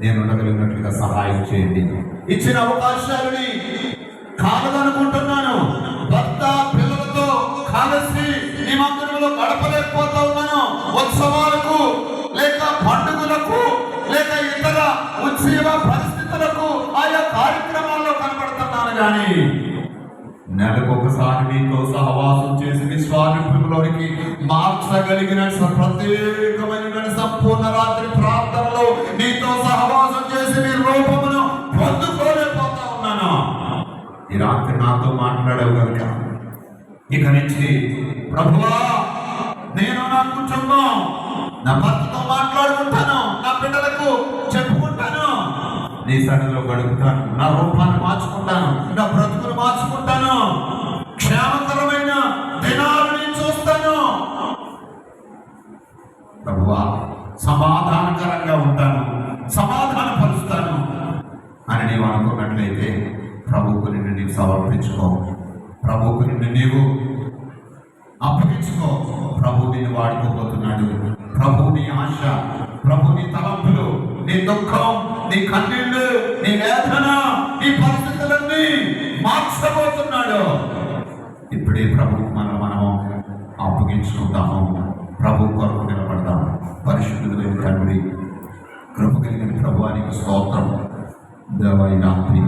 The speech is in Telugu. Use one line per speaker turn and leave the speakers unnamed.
నేను ఉండగలిగినట్లుగా సహాయం చేయండి. ఇచ్చిన అవకాశాలని కాదనుకుంటున్నాను. భర్త పిల్లలతో కాలశ్రీ నీ మందిరంలో గడపలేకపోతా ఉన్నాను ఉత్సవాలకు లేక పండుగలకు లేక ఇతర ఉత్సవ పరిస్థితులకు ఆయా కార్యక్రమాల్లో కనబడుతున్నాను కానీ నెలకు ఒకసారి మీతో సహవాసం చేసి విశ్వామిత్రులోనికి మార్చగలిగిన ప్రత్యేకమైన సంపూర్ణ రాత్రి ప్రార్థనలు ఈ రాత్రి నాతో మాట్లాడావు కనుక ఇక నుంచి ప్రభువా నేను నా కుటుంబం నా భర్తతో మాట్లాడుకుంటాను నా పిల్లలకు చెప్పుకుంటాను. నీ సన్నిధిలో గడుపుతాను నా రూపాన్ని మార్చుకుంటాను నా బ్రతుకును మార్చుకుంటాను. క్షేమకరమైన దినాలు నేను చూస్తాను. ప్రభువా సమాధానకరంగా ఉంటాను సమాధానపరుస్తాను అని నీవు అనుకున్నట్లయితే ప్రభువుకు నిన్ను నీవు సమర్పించుకో. ప్రభువుకు నిన్ను నీవు అప్పగించుకో. ప్రభు నిన్ను వాడుకోబోతున్నాడు. ప్రభు నీ ఆశ ప్రభు నీ తలంపులు నీ దుఃఖం నీ కన్నీళ్ళు నీ వేదన నీ పరిస్థితులన్నీ మార్చబోతున్నాడు. ఇప్పుడే ప్రభుకు మనం మనం అప్పగించుకుంటాము ప్రభు కొరకు నిలబడతాం పరిశుద్ధులైన తండ్రి కృప కలిగిన ప్రభువానికి స్తోత్రం. దేవై రాత్రి